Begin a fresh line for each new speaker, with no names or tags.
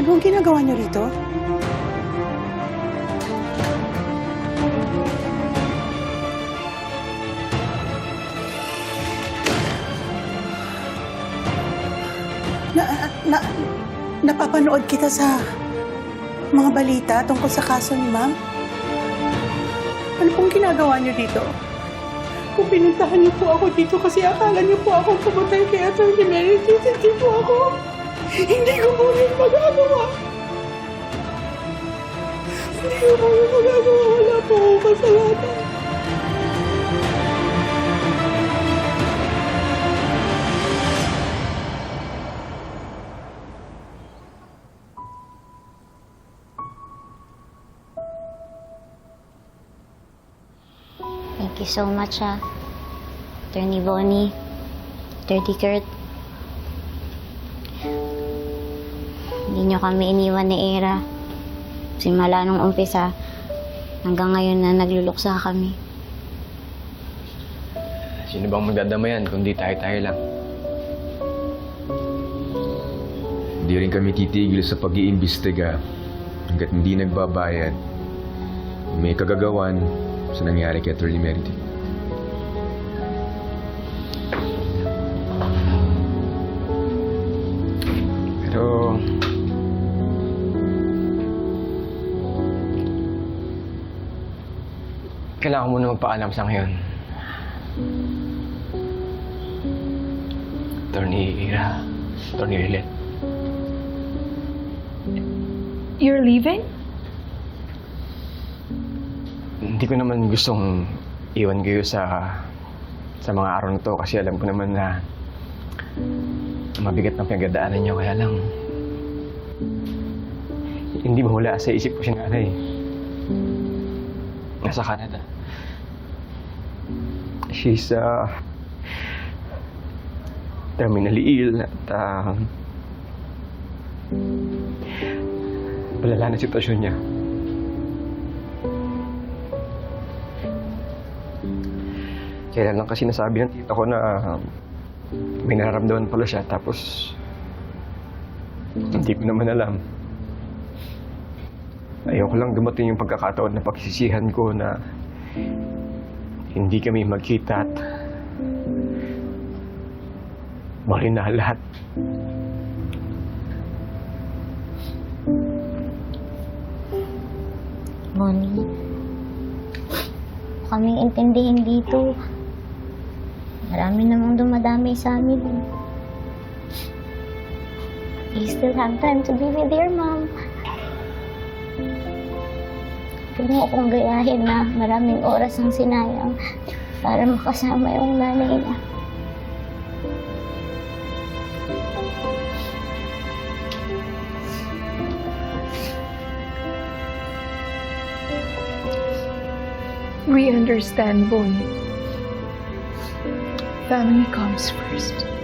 Ano ang ginagawa niyo rito? Na, na, napapanood kita sa mga balita tungkol sa kaso ni ma'am. Ano pong ginagawa niyo dito? Kung pinuntahan niyo po ako dito kasi akala niyo po ako pumatay kay Atty. Meredith, hindi po ako. Hindi ko po rin magagawa. Hindi ko po rin magagawa. Wala po akong kasalanan.
Thank you so much, ah. Attorney Bonnie, Attorney Kurt. Hindi niyo kami iniwan ni Era. Simula nung umpisa, hanggang ngayon na nagluluksa kami.
Sino bang magdadamayan kundi tayo-tayo lang?
Hindi rin kami titigil sa pag-iimbestiga hanggat hindi nagbabayad. May kagagawan sa nangyari kay Atty. Meredith.
Pero... Kailangan ko muna magpaalam sa ngayon. Attorney Ira, Attorney Rilet.
You're leaving?
Hindi ko naman gustong iwan kayo sa sa mga araw na to kasi alam ko naman na mabigat ng pinagdadaanan niyo kaya lang hindi mahula sa isip ko si nanay. Nasa Canada. She's uh, terminally ill at uh, malala na sitwasyon niya. Kailan lang kasi nasabi ng tita ko na um, may nararamdaman pala siya tapos hindi ko naman alam. Ayoko lang dumating yung pagkakataon na pagsisihan ko na hindi kami magkita at na lahat.
Bonnie, kaming intindihin dito. Marami namang dumadamay sa amin. You still have time to be with your mom. Mo akong gayahin na maraming oras ang sinayang para makasama yung nanay niya.
We understand, Bonnie. Family comes first.